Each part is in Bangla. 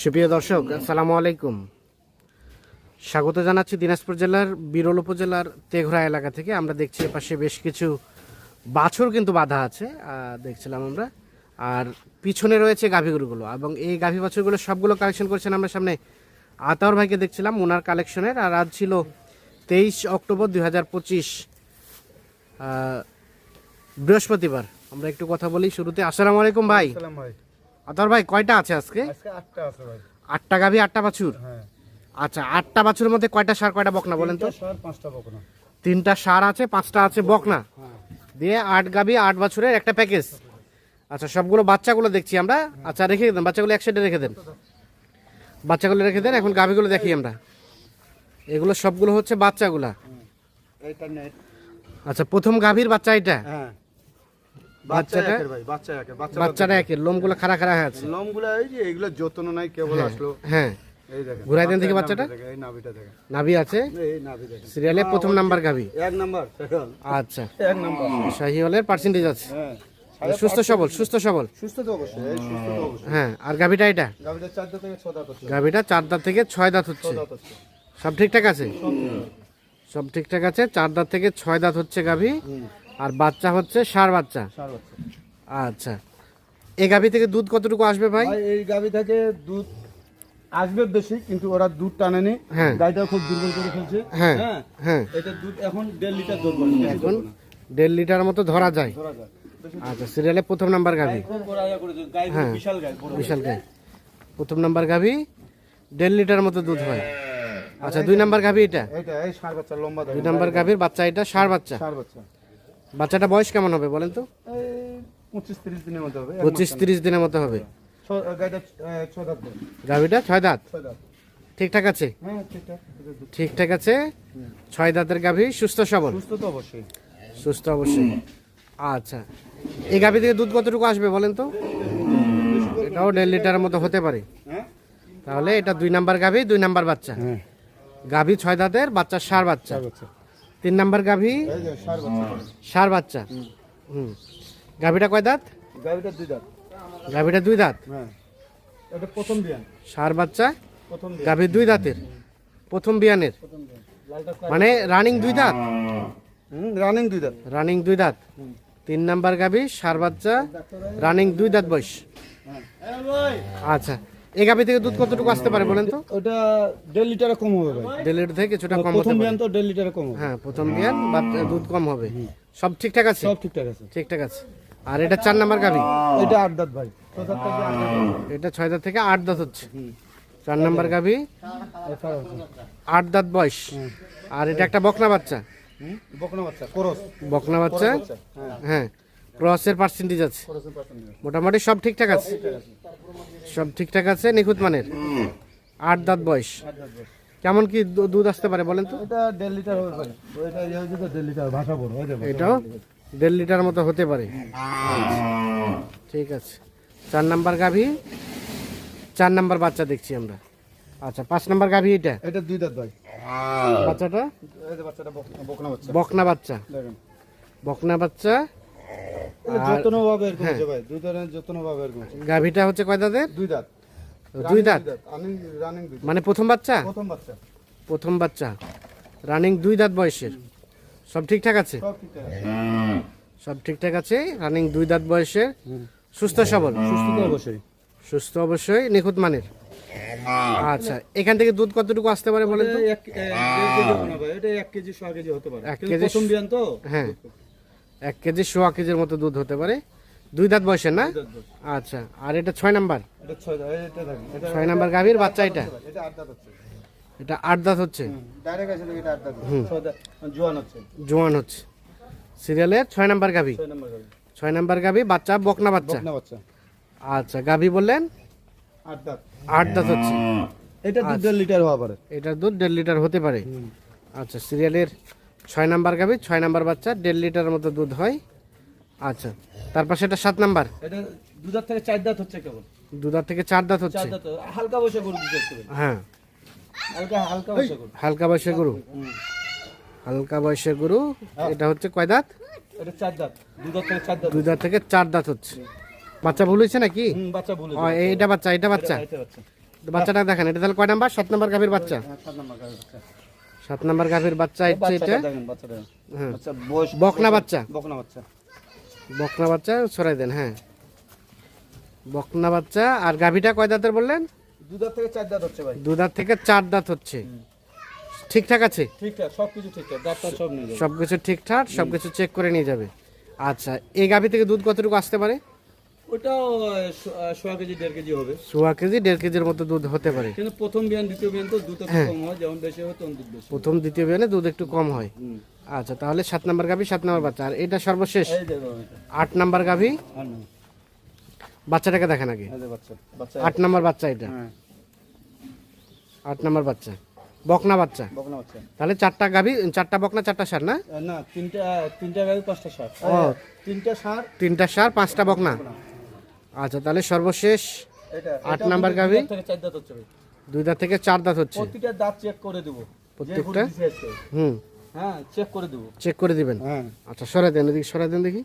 সুপ্রিয় দর্শক আসসালামু আলাইকুম। স্বাগত জানাচ্ছি দিনাজপুর জেলার বিরল উপজেলার তেঘরা এলাকা থেকে। আমরা দেখছি এপাশে বেশ কিছু বাছুর কিন্তু বাধা আছে দেখছিলাম আমরা। আর পিছনে রয়েছে গাভীগুলোগুলো এবং এই গাভী বাছুরগুলো সবগুলো কালেকশন করেছেন আমরা সামনে আতাউর ভাইকে দেখছিলাম ওনার কালেকশনের আর আজ ছিল তেইশ অক্টোবর দুই হাজার পঁচিশ বৃহস্পতিবার। আমরা একটু কথা বলি শুরুতে। আসসালামু আলাইকুম ভাই। ভাই আতাউর ভাই কয়টা আছে আজকে? আজকে আটটা আছে ভাই। আটটা গাভী আটটা বাছুর? হ্যাঁ। আচ্ছা আটটা বাছুরের মধ্যে কয়টা সার কয়টা বকনা বলেন তো? তিনটা সার পাঁচটা বকনা। তিনটা সার আছে পাঁচটা আছে বকনা। হ্যাঁ। দিয়ে আট গাভী আট বাছুরের একটা প্যাকেজ। আচ্ছা সবগুলো বাচ্চাগুলো দেখছি আমরা। আচ্ছা রেখে দেন বাচ্চাগুলো এক সাইডে রেখে দেন। বাচ্চাগুলো রেখে দেন এখন গাভীগুলো দেখি আমরা। এগুলো সবগুলো হচ্ছে বাচ্চাগুলা। আচ্ছা প্রথম গাভীর বাচ্চা এটা? হ্যাঁ। বাচ্চাটা- একের ভাই বাচ্চা একের বাচ্চাটা একের। লোমগুলো খাড়া খাড়া হয়ে আছে। লমগুলো এই যে এগুলো যত্ন নাই কেবল আসলো। হ্যাঁ। ঘুরাই দেন দেখি বাচ্চাটা। নাভি আছে? সিরিয়ালে প্রথম নাম্বার গাভী। এক নাম্বার আচ্ছা। এক নাম্বার। শাহিওয়ালের পার্সেন্টেজ আছে। হ্যাঁ। সুস্থ সবল সুস্থ সবল। সুস্থ তো অবশ্যই সুস্থ তো অবশ্যই। হ্যাঁ আর গাভীটা এটা? গাভিটা চারটা থেকে ছ দাঁত হচ্ছে। গাভীটা চার দাঁত থেকে ছয় দাঁত হচ্ছে। সব ঠিকঠাক আছে? সব ঠিকঠাক। আছে চার দাঁত থেকে ছয় দাঁত হচ্ছে গাভী। আর বাচ্চা হচ্ছে সার বাচ্চা? সার আচ্ছা। এই গাভী থেকে দুধ কতটুকু আসবে ভাই? এই গাভি থেকে দুধ আসবে বেশি কিন্তু ওরা দুধ টানেনি। হ্যাঁ। গাড়িটা খুব দুর্বল করে ফেলছে। হ্যাঁ হ্যাঁ হ্যাঁ। এটা দুধ এখন দেড় লিটার দুধ বলে এখন দেড় লিটার মতো ধরা যায়। আচ্ছা সিরিয়ালে প্রথম নাম্বার গাভী। হ্যাঁ। বিশাল গাই প্রথম নাম্বার গাভী দেড় লিটার মতো দুধ হয়। আচ্ছা দুই নাম্বার গাভী এটা? দুই নাম্বার গাভীর বাচ্চা এটা সার বাচ্চা? ষাঁড় বাচ্চা। বাচ্চাটা বয়স কেমন হবে বলেন তো? পঁচিশ তিরিশ দিনের মধ্যে হবে পঁচিশ তিরিশ দিনের মতো হবে। গাভীটা ছয় দাঁত ঠিকঠাক আছে? হ্যাঁ ঠিকঠাক আছে? ছয় দাঁতের গাভী সুস্থ সবল? সুস্থ তো অবশ্যই। সুস্থ অবশ্যই। আচ্ছা। এই গাভী থেকে দুধ কতটুকু আসবে বলেন তো? এটাও দেড় লিটারের মতো হতে পারে। হ্যাঁ? তাহলে এটা দুই নাম্বার গাভী দুই নাম্বার বাচ্চা। হ্যাঁ। গাভী ছয় দাঁতের বাচ্চা। সার বাচ্চা। তিন নাম্বার গাভী? সার বাচ্চা। হুম। গাভীটা কয় দাঁত? গাভিটা দুই দাঁত। গাভীটা দুই দাঁত? হ্যাঁ। এটা প্রথম বিয়ান। সার বাচ্চা? প্রথম বিয়ান। গাভী দুই দাঁতের? প্রথম বিয়ানের? মানে রানিং দুই দাঁত? রানিং দুই দাঁত। রানিং দুই দাঁত। তিন নাম্বার গাভী সার বাচ্চা রানিং দুই দাঁত বয়স। হ্যাঁ। আচ্ছা। এই গাভী থেকে দুধ কতটুকু আসতে পারে বলেন তো? ওটা দেড় লিটারে কম হবে ভাই। দেড় লিটার থেকে কিছুটা কম প্রথম বিয়ান তো দেড় লিটারে কম হবে। হ্যাঁ প্রথম বিয়ান বাচ্চা দুধ কম হবে। সব ঠিকঠাক আছে? সব ঠিকঠাক আছে। ঠিকঠাক আছে। আর এটা চার নাম্বার গাভী? এটা আট দাঁত ভাই। এটা ছয় দাঁত থেকে আট দাঁত হচ্ছে। চার নাম্বার গাভী? আট দাঁত বয়স। আর এটা একটা বকনা বাচ্চা? বকনা বাচ্চা করস। বকনা বাচ্চা? বাচ্চা হ্যাঁ। হ্যাঁ। ক্রসের পার্সেন্টেজ আছে। মোটামুটি সব ঠিকঠাক আছে? সব ঠিকঠাক আছে। নিখুঁত মানের? আট দাঁত বয়স। কেমন কি দুধ আসতে পারে বলেন তো? এটা দেড় লিটার হবে ভাই ওইটা ইয়ে তো দেড় লিটার ভাষা বড় হয়ে যাবে। এটাও দেড় লিটার মতো হতে পারে। ঠিক আছে। চার নাম্বার গাভী চার নাম্বার বাচ্চা দেখছি আমরা। আচ্ছা পাঁচ নাম্বার গাভী এটা? এটা দুই দাঁত ভাই বাচ্চাটা? এই যে বাচ্চাটা বক- বকনা বাচ্চা। বকনা বাচ্চা। বকনা বাচ্চা যত্ন ভাবে এরকম হচ্ছে ভাই। দুই দাঁতের যত্ন ভাবে এরকম হচ্ছে হচ্ছে কয় দাঁতের? দুই দাঁত। দুই দাঁত? রানিং রানিং দুই দাঁত। মানে প্রথম বাচ্চা? প্রথম বাচ্চা। প্রথম বাচ্চা। রানিং দুই দাঁত বয়সের। সব ঠিকঠাক আছে? সব ঠিকঠাক আছে। সব ঠিকঠাক আছে? রানিং দুই দাঁত বয়সের। সুস্থ সবল? সুস্থ অবশ্যই। সুস্থ অবশ্যই। নিখুঁত মানের? আচ্ছা এখান থেকে দুধ কতটুকু আসতে পারে বলেন তো? এক কেজি হতে পারে। এক কেজি প্রথম বিয়ান তো? হ্যাঁ। এক কেজি সোয়া কেজির মতো দুধ হতে পারে। দুই দাঁত বয়সের না? বয়স। আচ্ছা আর এটা ছয় নাম্বার? ছয় এটা এটা নাম্বার গাভীর বাচ্চা এটা? এটা আট দাঁত হচ্ছে। এটা এটা দাঁত? জোয়ান হচ্ছে। সিরিয়ালের ছয় নাম্বার গাভী? ছয় নম্বর গাভী। বাচ্চা বকনা বাচ্চা? আচ্ছা গাভী বললেন? আট দাঁত। আট দাঁত হচ্ছে। এটা দুধ দেড় লিটার হওয়া পারে। এটার দুধ দেড় লিটার হতে পারে। আচ্ছা সিরিয়ালের ছয় নাম্বার গাভী ছয় নাম্বার বাচ্চা দেড় লিটারের মতো দুধ হয়। আচ্ছা তার পাশে এটা সাত নাম্বার? এটা দু থেকে চার দাঁত হচ্ছে কেবল। দু দাঁত থেকে চার দাঁত হচ্ছে। হালকা বসে গরু হ্যাঁ। হালকা হালকা বসে গরু। হালকা বয়সের গরু? হালকা বয়সের গরু এটা হচ্ছে কয় দাঁত? এটা চার দাঁত থেকে চার দাঁত। দুই দাঁত থেকে চার দাঁত হচ্ছে। বাচ্চা ভুল হয়েছে নাকি? হুম বাচ্চা বাচ্চা এটা বাচ্চা। এটা বাচ্চা। বাচ্চাটা দেখেন এটা তাহলে কয় নাম্বার? সাত নাম্বার গাভীর বাচ্চা? হ্যাঁ, সাত নম্বর গাভীর বাচ্চা। সাত নাম্বার গাভীর বাচ্চা হচ্ছে এটা। হ্যাঁ। বকনা বাচ্চা। বকনা বাচ্চা। বকনা বাচ্চা ছড়াই দেন হ্যাঁ। বকনা বাচ্চা আর গাভীটা কয় দাঁতের বললেন? দুধার থেকে চার দাঁত হচ্ছে ভাই। দু দাঁত থেকে চার দাঁত হচ্ছে। ঠিকঠাক আছে? ঠিকঠাক সব কিছু ঠিকঠাক দাঁতটা সব নিয়ে যাবে। সবকিছু ঠিকঠাক সবকিছু চেক করে নিয়ে যাবে। আচ্ছা এই গাভী থেকে দুধ কতটুকু আসতে পারে? ওটাও সোয়া কেজি দেড় কেজি হবে। সোয়া কেজি দেড় কেজির মতো দুধ হতে পারে। কিন্তু প্রথম বিয়ান দ্বিতীয় বিয়ান তো দুধ একটু হ্যাঁ। কম হয় যেমন বেশি হয় তখন দুধ বেশি প্রথম দ্বিতীয় বিয়ানে দুধ একটু কম হয়। আচ্ছা তাহলে সাত নাম্বার গাভী সাত নাম্বার বাচ্চা। আর এটা সর্বশেষ। আট নাম্বার গাভী? বাচ্চাটাকে দেখেন আগে। আট নাম্বার বাচ্চা এটা। হ্যাঁ। আট নাম্বার বাচ্চা। বকনা বাচ্চা। বকনা বাচ্চা। তাহলে চারটা গাভী চারটা বকনা চারটা সার না? না তিনটা তিনটা গাড়ি পাঁচটা সার। তিনটা সার তিনটা সার পাঁচটা বকনা। আচ্ছা তাহলে সর্বশেষ এটা আট নাম্বার গাভী? দুই দাঁত থেকে চার দাঁত হচ্ছে। প্রতিটা দাঁত চেক করে দেবো। প্রত্যেকটা? হুম। হ্যাঁ চেক করে দেবো। চেক করে দিবেন? হ্যাঁ। আচ্ছা সরাই দেন এদিকে সরাই দেন দেখি।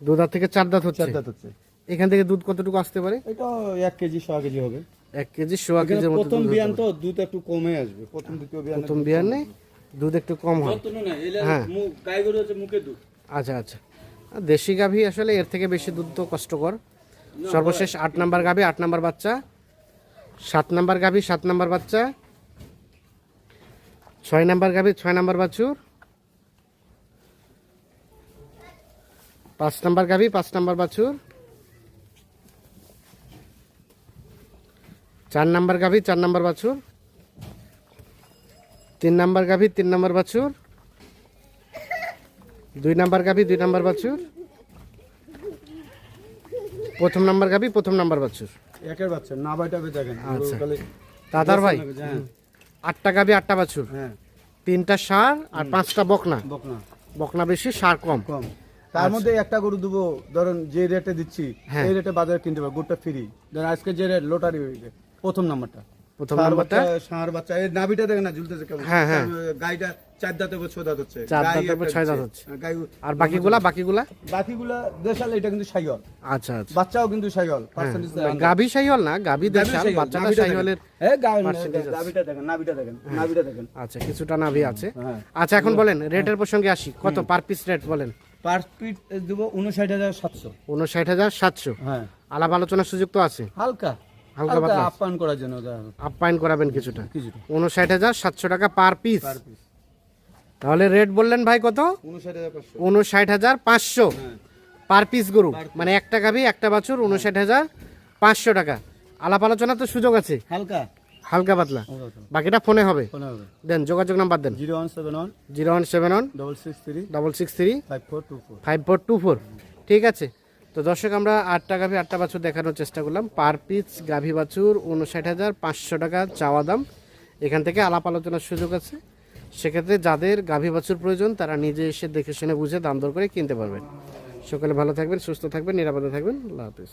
দু দাঁত থেকে চার দাঁত হচ্ছে। চার দাঁত হচ্ছে। এখান থেকে দুধ কতটুকু আসতে পারে? এটা এক কেজি সোয়া কেজি হবে। এক কেজি সোয়া কেজির মতো প্রথম বিয়ান তো দুধ একটু কমে আসবে। প্রথম দ্বিতীয় বিয়ান প্রথম বিয়ানে দুধ একটু কম হয়। হ্যাঁ। গাই গরু হচ্ছে মুখে দুধ। আচ্ছা আচ্ছা। দেশি গাভী আসলে এর থেকে বেশি দুধ তো কষ্টকর। সর্বশেষ আট নাম্বার গাভী আট নাম্বার বাচ্চা সাত নাম্বার গাভী সাত নাম্বার বাচ্চা ছয় নাম্বার গাভী ছয় নাম্বার বাছুর পাঁচ নাম্বার গাভী পাঁচ নাম্বার বাছুর চার নাম্বার গাভী চার নাম্বার বাছুর তিন নাম্বার গাভী তিন নাম্বার বাছুর দুই নাম্বার গাভী দুই নাম্বার বাছুর প্রথম নাম্বার গাবি প্রথম নাম্বার বাছুর। একের বাচ্চা না বাইটা দেখেন। আচ্ছা। দাদার ভাই? হ্যাঁ। আটটা গাবি আটটা বাছুর। হ্যাঁ। তিনটা সার আর পাঁচটা বকনা। বকনা। বকনা বেশি সার কম। কম। তার মধ্যে একটা গরু দেবো ধরুন যে রেটে দিচ্ছি হ্যাঁ। এই রেটে বাজারে কিনতে পারব। গরুটা ফ্রি ধরুন আজকে যে রেট লটারি প্রথম নাম্বারটা। প্রথম নাম্বারটা? ষাঁড় বাচ্চা। এই নাভিটা দেখেন না ঝুলতেছে কেমন? হ্যাঁ, হ্যাঁ। গাইটা চার দাঁতে বা ছয় দাঁত হচ্ছে। চার দাঁতে বা ছয় দাঁত হচ্ছে। হ্যাঁ, গাই আর বাকিগুলা বাকিগুলা? বাকিগুলা দেশাল এটা কিন্তু আচ্ছা আচ্ছা। বাচ্চাও কিন্তু পার্সেন্টেজ গাভী সাইহল না গাভী দেশাল বাচ্চাটা হ্যাঁ দেখেন। নাভিটা দেখেন নাভিটা দেখেন আচ্ছা কিছুটা নাভি আছে। হ্যাঁ। আচ্ছা এখন বলেন রেটের প্রসঙ্গে আসি। কত পার পিস রেট বলেন? পার পিট দেবো উনষাট হাজার সাতশো। উনষাট হাজার সাতশো। হ্যাঁ। আলাপ আলোচনার সুযোগ তো আছে। হালকা। হালকা পাতলা। আপ্যায়ন করার জন্য আপ্যায়ন করাবেন কিছুটা। কিছুটা। উনষাট হাজার সাতশো টাকা পার পিস তাহলে রেট বললেন ভাই কত? উনষাট হাজার পাঁচশো। পার পিস গরু। মানে একটা গাভী একটা বাছুর উনষাট হাজার পাঁচশো টাকা। আলাপ আলোচনা তো সুযোগ আছে। হালকা। হালকা পাতলা। বাকিটা ফোনে হবে। হবে। দেন যোগাযোগ নাম্বার দেন। Zero one seven one zero one seven one double six three double six three five four two four. Five four two four. ঠিক আছে। তো দর্শক, আমরা আটটা গাভী, আটটা বাছুর দেখানোর চেষ্টা করলাম। পার পিস গাভী বাছুর উনষাট হাজার পাঁচশো টাকা চাওয়া দাম। এখান থেকে আলাপ আলোচনার সুযোগ আছে। সেক্ষেত্রে যাদের গাভী বাছুর প্রয়োজন, তারা নিজে এসে দেখে শুনে বুঝে দাম দর করে কিনতে পারবেন। সকালে ভালো থাকবেন, সুস্থ থাকবেন, নিরাপদে থাকবেন। আল্লাহ হাফিজ।